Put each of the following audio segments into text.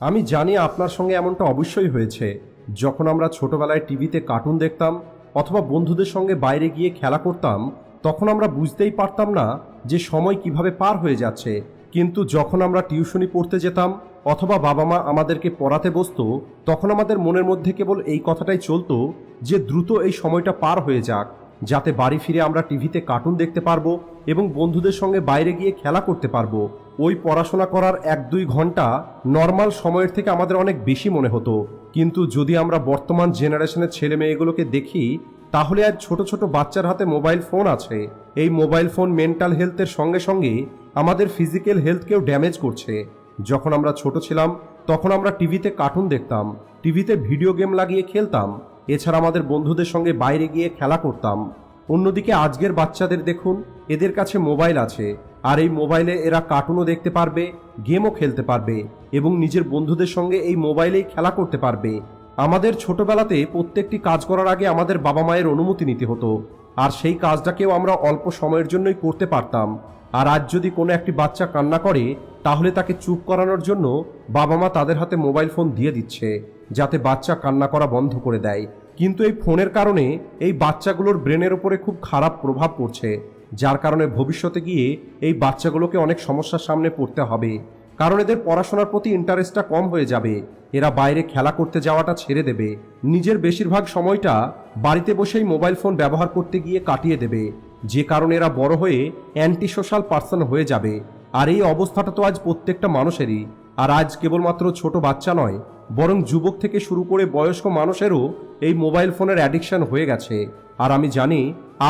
আমি জানি আপনার সঙ্গে এমনটা অবশ্যই হয়েছে। যখন আমরা ছোটবেলায় টিভিতে কার্টুন দেখতাম অথবা বন্ধুদের সঙ্গে বাইরে গিয়ে খেলা করতাম, তখন আমরা বুঝতেই পারতাম না যে সময় কীভাবে পার হয়ে যাচ্ছে। কিন্তু যখন আমরা টিউশনি পড়তে যেতাম অথবা বাবা মা আমাদেরকে পড়াতে বসতো, তখন আমাদের মনের মধ্যে কেবল এই কথাটাই চলতো যে দ্রুত এই সময়টা পার হয়ে যাক। যাতে বাড়ি ফিরে আমরা টিভিতে কার্টুন দেখতে পারব এবং বন্ধুদের সঙ্গে বাইরে গিয়ে খেলা করতে পারব। ওই পড়াশোনা করার এক দুই ঘণ্টা নর্মাল সময়ের থেকে আমাদের অনেক বেশি মনে হতো। কিন্তু যদি আমরা বর্তমান জেনারেশনের ছেলে মেয়েগুলোকে দেখি, তাহলে আজ ছোট ছোট বাচ্চার হাতে মোবাইল ফোন আছে। এই মোবাইল ফোন মেন্টাল হেলথের সঙ্গে সঙ্গে আমাদের ফিজিক্যাল হেলথকেও ড্যামেজ করছে। যখন আমরা ছোট ছিলাম, তখন আমরা টিভিতে কার্টুন দেখতাম, টিভিতে ভিডিও গেম লাগিয়ে খেলতাম। এছাড়া আমাদের বন্ধুদের সঙ্গে বাইরে গিয়ে খেলা করতাম। অন্যদিকে আজকের বাচ্চাদের দেখুন, এদের কাছে মোবাইল আছে। আর এই মোবাইলে এরা কার্টুনও দেখতে পারবে, গেমও খেলতে পারবে এবং নিজের বন্ধুদের সঙ্গে এই মোবাইলেই খেলা করতে পারবে। আমাদের ছোটবেলাতে প্রত্যেকটি কাজ করার আগে আমাদের বাবা মায়ের অনুমতি নিতে হতো। আর সেই কাজটাকেও আমরা অল্প সময়ের জন্যই করতে পারতাম। আর আজ যদি কোনো একটি বাচ্চা কান্না করে, তাহলে তাকে চুপ করানোর জন্য বাবা মা তাদের হাতে মোবাইল ফোন দিয়ে দিচ্ছে। যাতে বাচ্চা কান্না করা বন্ধ করে দেয়। কিন্তু এই ফোনের কারণে এই বাচ্চাগুলোর ব্রেনের উপরে খুব খারাপ প্রভাব পড়ছে, যার কারণে ভবিষ্যতে গিয়ে এই বাচ্চাগুলোকে অনেক সমস্যার সামনে পড়তে হবে। কারণ এদের পড়াশোনার প্রতি ইন্টারেস্টটা কম হয়ে যাবে, এরা বাইরে খেলা করতে যাওয়াটা ছেড়ে দেবে। নিজের বেশিরভাগ সময়টা বাড়িতে বসেই মোবাইল ফোন ব্যবহার করতে গিয়ে কাটিয়ে দেবে। যে কারণে এরা বড় হয়ে অ্যান্টি সোশ্যাল পার্সন হয়ে যাবে। আর এই অবস্থাটা তো আজ প্রত্যেকটা মানুষেরই। আর আজ কেবলমাত্র ছোট বাচ্চা নয়, বরং যুবক থেকে শুরু করে বয়স্ক মানুষেরও এই মোবাইল ফোনের অ্যাডিকশন হয়ে গেছে। আর আমি জানি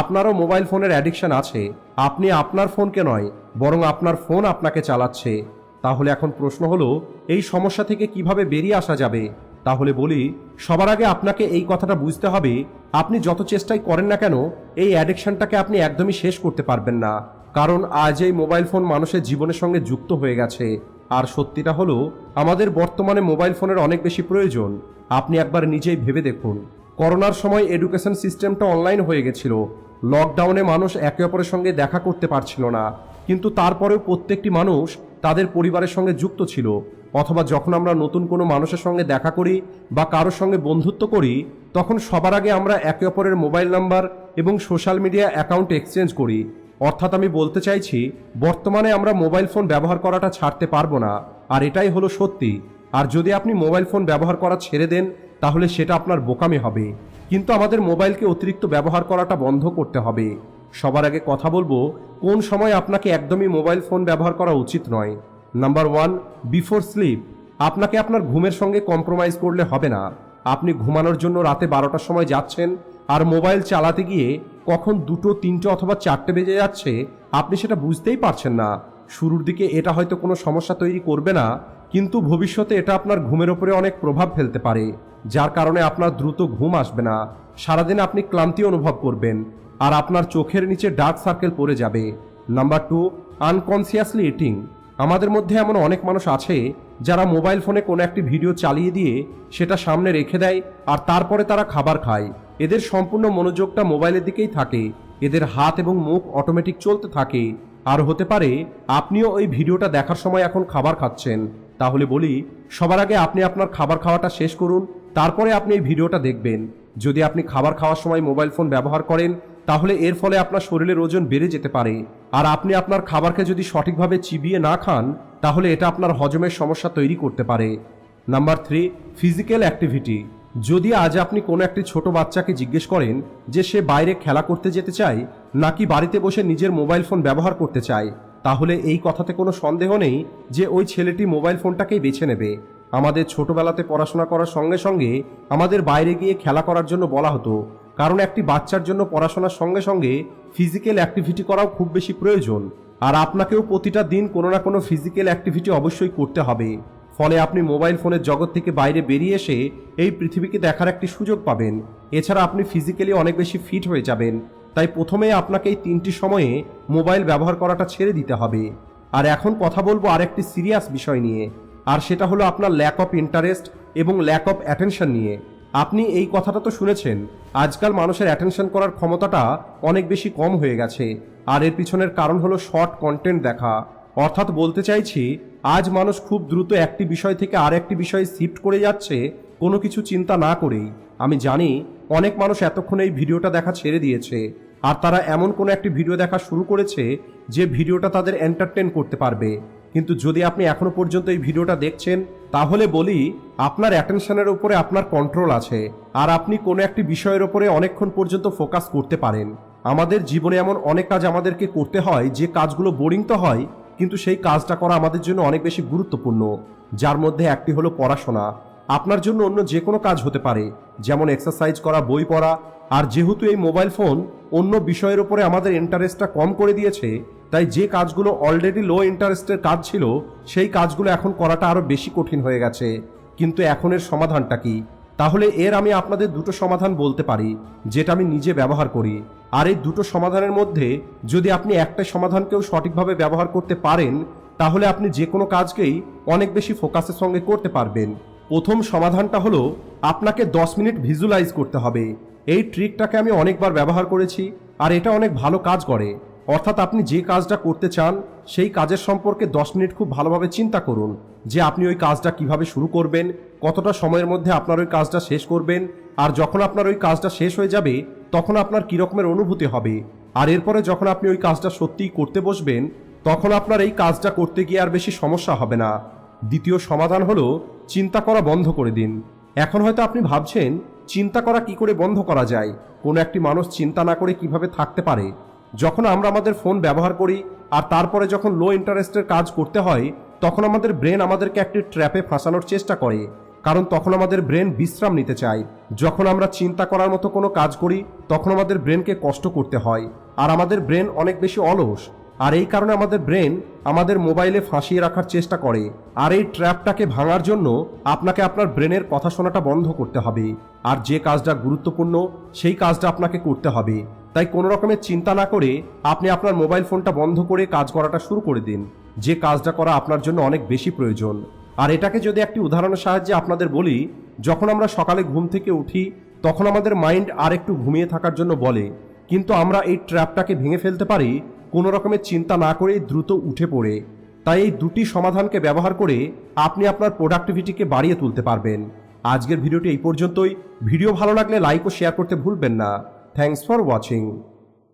আপনারও মোবাইল ফোনের অ্যাডিকশন আছে। আপনি আপনার ফোনকে নয়, বরং আপনার ফোন আপনাকে চালাচ্ছে। তাহলে এখন প্রশ্ন হলো, এই সমস্যা থেকে কীভাবে বেরিয়ে আসা যাবে? তাহলে বলি, সবার আগে আপনাকে এই কথাটা বুঝতে হবে, আপনি যত চেষ্টাই করেন না কেন, এই অ্যাডিকশনটাকে আপনি একদমই শেষ করতে পারবেন না। কারণ আজ এই মোবাইল ফোন মানুষের জীবনের সঙ্গে যুক্ত হয়ে গেছে। আর সত্যিটা হলো, আমাদের বর্তমানে মোবাইল ফোনের অনেক বেশি প্রয়োজন। আপনি একবার নিজেই ভেবে দেখুন। করোনার সময় এডুকেশন সিস্টেমটা অনলাইন হয়ে গেছিল। লকডাউনে মানুষ একে অপরের সঙ্গে দেখা করতে পারছিল না। কিন্তু তারপরেও প্রত্যেকটি মানুষ তাদের পরিবারের সঙ্গে যুক্ত ছিল। অথবা যখন আমরা নতুন কোনো মানুষের সঙ্গে দেখা করি বা কারোর সঙ্গে বন্ধুত্ব করি, তখন সবার আগে আমরা একে অপরের মোবাইল নাম্বার এবং সোশ্যাল মিডিয়া অ্যাকাউন্ট এক্সচেঞ্জ করি। অর্থাৎ আমি বলতে চাইছি, বর্তমানে আমরা মোবাইল ফোন ব্যবহার করাটা ছাড়তে পারব না, আর এটাই হলো সত্যি। আর যদি আপনি মোবাইল ফোন ব্যবহার করা ছেড়ে দেন, তাহলে সেটা আপনার বোকামি হবে। কিন্তু আমাদের মোবাইলকে অতিরিক্ত ব্যবহার করাটা বন্ধ করতে হবে। সবার আগে কথা বলব, কোন সময় আপনাকে একদমই মোবাইল ফোন ব্যবহার করা উচিত নয়। Number one, before sleep. আপনাকে আপনার ঘুমের সঙ্গে কম্প্রোমাইজ করলে হবে না। আপনি ঘুমানোর জন্য রাতে বারোটার সময় যাচ্ছেন আর মোবাইল চালাতে গিয়ে কখন দুটো, তিনটে অথবা চারটে বেজে যাচ্ছে, আপনি সেটা বুঝতেই পারছেন না। শুরুর দিকে এটা হয়তো কোনো সমস্যা তৈরি করবে না, কিন্তু ভবিষ্যতে এটা আপনার ঘুমের ওপরে অনেক প্রভাব ফেলতে পারে, যার কারণে আপনার দ্রুত ঘুম আসবে না। সারাদিন আপনি ক্লান্তি অনুভব করবেন, আর আপনার চোখের নিচে ডার্ক সার্কেল পড়ে যাবে। Number two, unconsciously eating. আমাদের মধ্যে এমন অনেক মানুষ আছে, যারা মোবাইল ফোনে কোনো একটি ভিডিও চালিয়ে দিয়ে সেটা সামনে রেখে দেয়, আর তারপরে তারা খাবার খায়। এদের সম্পূর্ণ মনোযোগটা মোবাইলের দিকেই থাকে। এদের হাত এবং মুখ অটোমেটিক চলতে থাকে। আর হতে পারে, আপনিও ওই ভিডিওটা দেখার সময় এখন খাবার খাচ্ছেন। তাহলে বলি, সবার আগে আপনি আপনার খাবার খাওয়াটা শেষ করুন, তারপরে আপনি এই ভিডিওটা দেখবেন। যদি আপনি খাবার খাওয়ার সময় মোবাইল ফোন ব্যবহার করেন, তাহলে এর ফলে আপনার শরীরের ওজন বেড়ে যেতে পারে। আর আপনি আপনার খাবারকে যদি সঠিকভাবে চিবিয়ে না খান, তাহলে এটা আপনার হজমের সমস্যা তৈরি করতে পারে। নাম্বার থ্রি ফিজিক্যাল অ্যাক্টিভিটি যদি আজ আপনি কোনো একটি ছোট বাচ্চাকে জিজ্ঞেস করেন যে সে বাইরে খেলা করতে যেতে চায় নাকি বাড়িতে বসে নিজের মোবাইল ফোন ব্যবহার করতে চায়, তাহলে এই কথাতে কোনো সন্দেহ নেই যে ওই ছেলেটি মোবাইল ফোনটাকেই বেছে নেবে। আমাদের ছোটবেলাতে পড়াশোনা করার সঙ্গে সঙ্গে আমাদের বাইরে গিয়ে খেলা করার জন্য বলা হতো, কারণ একটি বাচ্চার জন্য পড়াশোনার সঙ্গে সঙ্গে ফিজিক্যাল অ্যাক্টিভিটি করাও খুব বেশি প্রয়োজন, আর আপনাকেও প্রতিটা দিন কোনো না কোনো ফিজিক্যাল অ্যাক্টিভিটি অবশ্যই করতে হবে। ফলে আপনি মোবাইল ফোনের জগৎ থেকে বাইরে বেরিয়ে এসে এই পৃথিবীকে দেখার একটি সুযোগ পাবেন। এছাড়া আপনি ফিজিক্যালি অনেক বেশি ফিট হয়ে যাবেন। তাই প্রথমে আপনাকে এই তিনটি সময়ে মোবাইল ব্যবহার করাটা ছেড়ে দিতে হবে। আর এখন কথা বলব আরেকটি সিরিয়াস বিষয় নিয়ে। আর সেটা হলো আপনার ল্যাক অফ ইন্টারেস্ট এবং ল্যাক অফ অ্যাটেনশন নিয়ে। আপনি এই কথাটা তো শুনেছেন। আজকাল মানুষের অ্যাটেনশন করার ক্ষমতাটা অনেক বেশি কম হয়ে গেছে। আর এর পিছনের কারণ হলো শর্ট কন্টেন্ট দেখা। অর্থাৎ বলতে চাইছি, আজ মানুষ খুব দ্রুত একটি বিষয় থেকে আর একটি বিষয়ে শিফট করে যাচ্ছে, কোনো কিছু চিন্তা না করেই। আমি জানি, অনেক মানুষ এতক্ষণ এই ভিডিওটা দেখা ছেড়ে দিয়েছে, আর তারা এমন কোনো একটি ভিডিও দেখা শুরু করেছে, যে ভিডিওটা তাদের এন্টারটেন করতে পারবে। কিন্তু যদি আপনি এখনও পর্যন্ত এই ভিডিওটা দেখছেন, তাহলে বলি, আপনার অ্যাটেনশনের উপরে আপনার কন্ট্রোল আছে, আর আপনি কোনো একটি বিষয়ের উপরে অনেকক্ষণ পর্যন্ত ফোকাস করতে পারেন। আমাদের জীবনে এমন অনেক কাজ আমাদেরকে করতে হয়, যে কাজগুলো বোরিং তো হয় কিন্তু সেই কাজটা করা আমাদের জন্য অনেক বেশি গুরুত্বপূর্ণ, যার মধ্যে একটি হলো পড়াশোনা। আপনার জন্য অন্য যে কোনো কাজ হতে পারে, যেমন এক্সারসাইজ করা, বই পড়া, আর যেহেতু এই মোবাইল ফোন অন্য বিষয়ের উপরে আমাদের ইন্টারেস্টটা কম করে দিয়েছে, তাই যে কাজগুলো অলরেডি লো ইন্টারেস্টের কাজ ছিল, সেই কাজগুলো এখন করাটা আরও বেশি কঠিন হয়ে গেছে। কিন্তু এখন এর সমাধানটা কি? তাহলে এর আমি আপনাদের দুটো সমাধান বলতে পারি, যেটা আমি নিজে ব্যবহার করি। আর এই দুটো সমাধানের মধ্যে যদি আপনি একটা সমাধানকেও সঠিকভাবে ব্যবহার করতে পারেন, তাহলে আপনি যে কোনো কাজকেই অনেক বেশি ফোকাসের সঙ্গে করতে পারবেন। প্রথম সমাধানটা হলো আপনাকে দশ মিনিট ভিজুয়ালাইজ করতে হবে। এই ট্রিকটাকে আমি অনেকবার ব্যবহার করেছি আর এটা অনেক ভালো কাজ করে। অর্থাৎ আপনি যে কাজটা করতে চান, সেই কাজের সম্পর্কে দশ মিনিট খুব ভালোভাবে চিন্তা করুন যে আপনি ওই কাজটা কীভাবে শুরু করবেন, কতটা সময়ের মধ্যে আপনার ওই কাজটা শেষ করবেন, আর যখন আপনার ওই কাজটা শেষ হয়ে যাবে তখন আপনার কী রকমের অনুভূতি হবে? আর এরপরে যখন আপনি ওই কাজটা সত্যিই করতে বসবেন, তখন আপনার এই কাজটা করতে গিয়ে আর বেশি সমস্যা হবে না। দ্বিতীয় সমাধান হলো, চিন্তা করা বন্ধ করে দিন। এখন হয়তো আপনি ভাবছেন, চিন্তা করা কি করে বন্ধ করা যায়? কোনো একটি মানুষ চিন্তা না করে কীভাবে থাকতে পারে? যখন আমরা আমাদের ফোন ব্যবহার করি, আর তারপরে যখন লো ইন্টারেস্টের কাজ করতে হয়, তখন আমাদের ব্রেন আমাদেরকে একটি ট্র্যাপে ফাঁসানোর চেষ্টা করে। কারণ তখন আমাদের ব্রেন বিশ্রাম নিতে চায়। যখন আমরা চিন্তা করার মতো কোনো কাজ করি, তখন আমাদের ব্রেনকে কষ্ট করতে হয়। আর আমাদের ব্রেন অনেক বেশি অলস। আর এই কারণে আমাদের ব্রেন আমাদের মোবাইলে ফাঁসিয়ে রাখার চেষ্টা করে। আর এই ট্র্যাপটাকে ভাঙার জন্য আপনাকে আপনার ব্রেনের কথা শোনাটা বন্ধ করতে হবে। আর যে কাজটা গুরুত্বপূর্ণ, সেই কাজটা আপনাকে করতে হবে। তাই কোনো রকমের চিন্তা না করে আপনি আপনার মোবাইল ফোনটা বন্ধ করে কাজ করাটা শুরু করে দিন। যে কাজটা করা আপনার জন্য অনেক বেশি প্রয়োজন। আর এটাকে যদি একটি উদাহরণের সাহায্যে আপনাদের বলি, যখন আমরা সকালে ঘুম থেকে উঠি, তখন আমাদের মাইন্ড আর একটু ঘুমিয়ে থাকার জন্য বলে। কিন্তু আমরা এই ট্র্যাপটাকে ভেঙে ফেলতে পারি, কোনো রকমের চিন্তা না করেই দ্রুত উঠে পড়ে। তাই এই দুটি সমাধানকে ব্যবহার করে আপনি আপনার প্রোডাক্টিভিটিকে বাড়িয়ে তুলতে পারবেন। আজকের ভিডিওটি এই পর্যন্তই। ভিডিও ভালো লাগলে লাইক ও শেয়ার করতে ভুলবেন না। Thanks for watching.